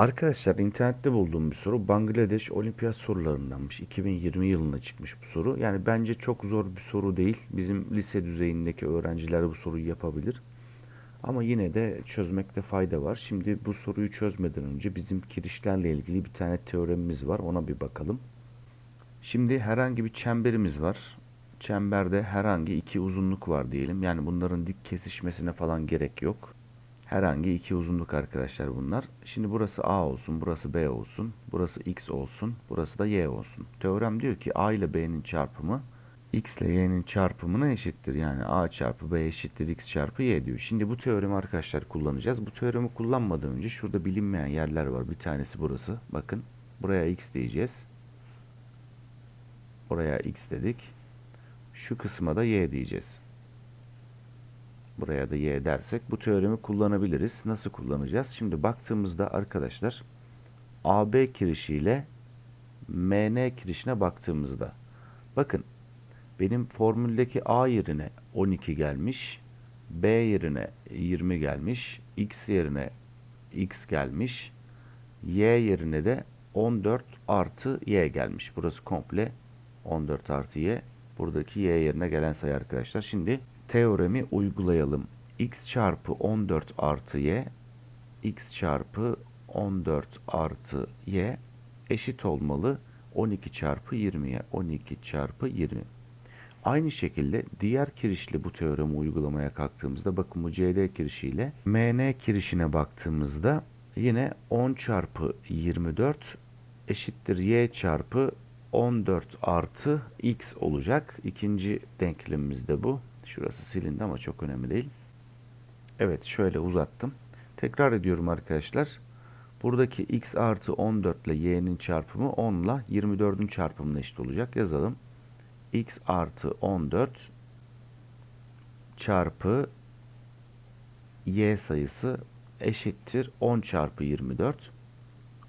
Arkadaşlar internette bulduğum bir soru Bangladeş olimpiyat sorularındanmış. 2020 yılında çıkmış bu soru. Yani bence çok zor bir soru değil. Bizim lise düzeyindeki öğrenciler bu soruyu yapabilir. Ama yine de çözmekte fayda var. Şimdi bu soruyu çözmeden önce bizim kirişlerle ilgili bir tane teoremimiz var. Ona bir bakalım. Şimdi herhangi bir çemberimiz var. Çemberde herhangi iki uzunluk var diyelim. Yani bunların dik kesişmesine falan gerek yok. Herhangi iki uzunluk arkadaşlar bunlar. Şimdi burası A olsun, burası B olsun, burası X olsun, burası da Y olsun. Teorem diyor ki A ile B'nin çarpımı X ile Y'nin çarpımına eşittir. Yani A çarpı B eşittir X çarpı Y diyor. Şimdi bu teoremi arkadaşlar kullanacağız. Bu teoremi kullanmadan önce şurada bilinmeyen yerler var. Bir tanesi burası. Bakın buraya X diyeceğiz. Buraya X dedik. Şu kısma da Y diyeceğiz. Buraya da y dersek bu teoremi kullanabiliriz. Nasıl kullanacağız? Şimdi baktığımızda arkadaşlar AB kirişiyle MN kirişine baktığımızda bakın benim formüldeki A yerine 12 gelmiş. B yerine 20 gelmiş. X yerine X gelmiş. Y yerine de 14 artı Y gelmiş. Burası komple 14 artı Y. Buradaki Y yerine gelen sayı arkadaşlar. Şimdi teoremi uygulayalım. x çarpı 14 artı y x çarpı 14 artı y eşit olmalı 12 çarpı 20'ye 12 çarpı 20. Aynı şekilde diğer kirişli bu teoremi uygulamaya kalktığımızda bakın bu CD kirişiyle MN kirişine baktığımızda yine 10 çarpı 24 eşittir y çarpı 14 artı x olacak. İkinci denklemimiz de bu. Şurası silindi ama çok önemli değil. Evet şöyle uzattım. Tekrar ediyorum arkadaşlar. Buradaki x artı 14 ile y'nin çarpımı 10 ile 24'ün çarpımına eşit olacak. Yazalım. x artı 14 çarpı y sayısı eşittir 10 çarpı 24.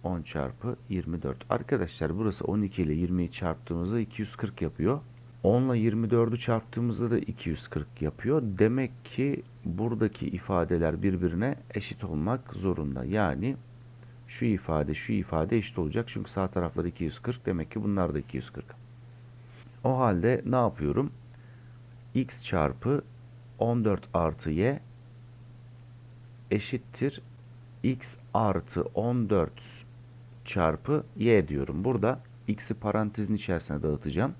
10 çarpı 24. Arkadaşlar burası 12 ile 20'yi çarptığımızda 240 yapıyor. 10 ile 24'ü çarptığımızda da 240 yapıyor. Demek ki buradaki ifadeler birbirine eşit olmak zorunda. Yani şu ifade şu ifade eşit olacak. Çünkü sağ taraflar 240 demek ki bunlar da 240. O halde ne yapıyorum? x çarpı 14 artı y eşittir x artı 14 çarpı y diyorum. Burada x'i parantezin içerisine dağıtacağım.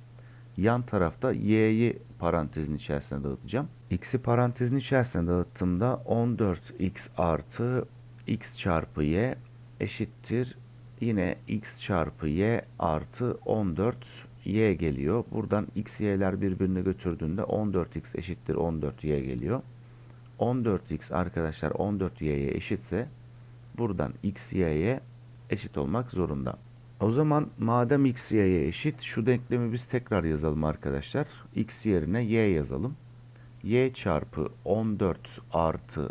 Yan tarafta y'yi parantezin içerisine dağıtacağım. X'i parantezin içerisine dağıttığımda 14x artı x çarpı y eşittir. Yine x çarpı y artı 14 y geliyor. Buradan x y'ler birbirine götürdüğünde 14x eşittir 14y geliyor. 14x arkadaşlar 14y'ye eşitse buradan x y'ye eşit olmak zorunda. O zaman madem x y'ye eşit şu denklemi biz tekrar yazalım arkadaşlar. x yerine y yazalım. y çarpı 14 artı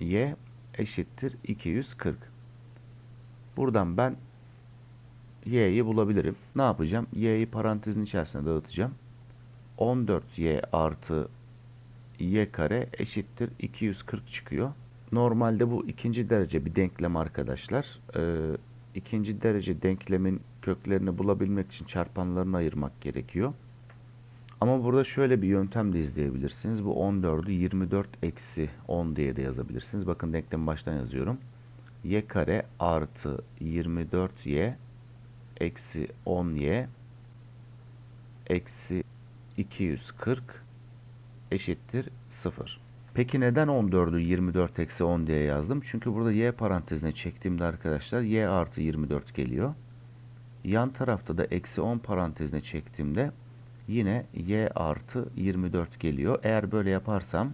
y eşittir 240. Buradan ben y'yi bulabilirim. Ne yapacağım? y'yi parantezin içerisine dağıtacağım. 14y artı y kare eşittir 240 çıkıyor. Normalde bu ikinci derece bir denklem arkadaşlar. Ee, ikinci derece denklemin köklerini bulabilmek için çarpanlarını ayırmak gerekiyor. Ama burada şöyle bir yöntem de izleyebilirsiniz. Bu 14'ü 24 eksi 10 diye de yazabilirsiniz. Bakın denklemi baştan yazıyorum. y kare artı 24y eksi 10y eksi 240 eşittir 0. Peki neden 14'ü 24 eksi 10 diye yazdım? Çünkü burada y parantezine çektiğimde arkadaşlar y artı 24 geliyor. Yan tarafta da eksi 10 parantezine çektiğimde yine y artı 24 geliyor. Eğer böyle yaparsam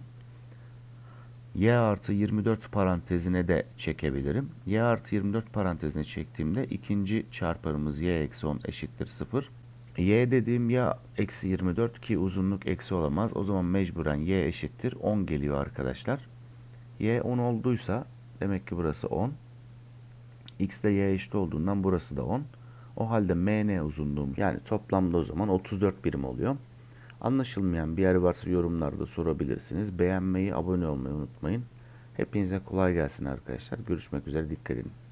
y artı 24 parantezine de çekebilirim. y artı 24 parantezine çektiğimde ikinci çarpanımız y eksi 10 eşittir 0. Y dediğim ya eksi 24 ki uzunluk eksi olamaz. O zaman mecburen y eşittir 10 geliyor arkadaşlar. Y 10 olduysa demek ki burası 10. X ile y eşit olduğundan burası da 10. O halde MN uzunluğum yani toplamda o zaman 34 birim oluyor. Anlaşılmayan bir yer varsa yorumlarda sorabilirsiniz. Beğenmeyi, abone olmayı unutmayın. Hepinize kolay gelsin arkadaşlar. Görüşmek üzere. Dikkat edin.